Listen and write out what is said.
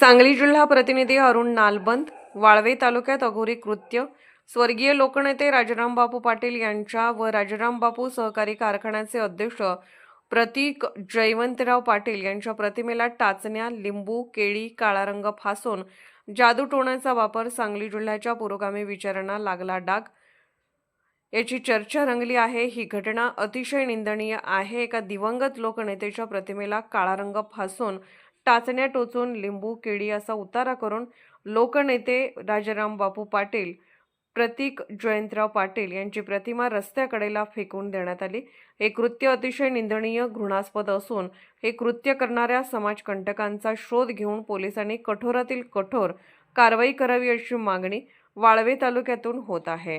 सांगली जिल्हा प्रतिनिधी अरुण नालबंद वाळवे तालुक्यात अघोरी कृत्य स्वर्गीय लोकनेते राजाराम बापू पाटील यांच्या व राजाराम बापू सहकारी कारखान्याचे अध्यक्ष प्रतीक जयवंतराव पाटील यांच्या प्रतिमेला टाचण्या लिंबू केळी काळा रंग फासून जादू टोण्याचा वापर सांगली जिल्ह्याच्या पुरोगामी विचारांना लागला डाग. याची चर्चा रंगली आहे. ही घटना अतिशय निंदनीय आहे. एका दिवंगत लोकनेतेच्या प्रतिमेला काळा रंग फासून टाचण्या टोचून लिंबू केळी असा उतारा करून लोकनेते राजाराम बापू पाटील प्रतीक जयंतराव पाटील यांची प्रतिमा रस्त्याकडेला फेकून देण्यात आली. हे कृत्य अतिशय निंदनीय घृणास्पद असून हे कृत्य करणाऱ्या समाजकंटकांचा शोध घेऊन पोलिसांनी कठोरातील कठोर कारवाई करावी अशी मागणी वाळवे तालुक्यातून होत आहे.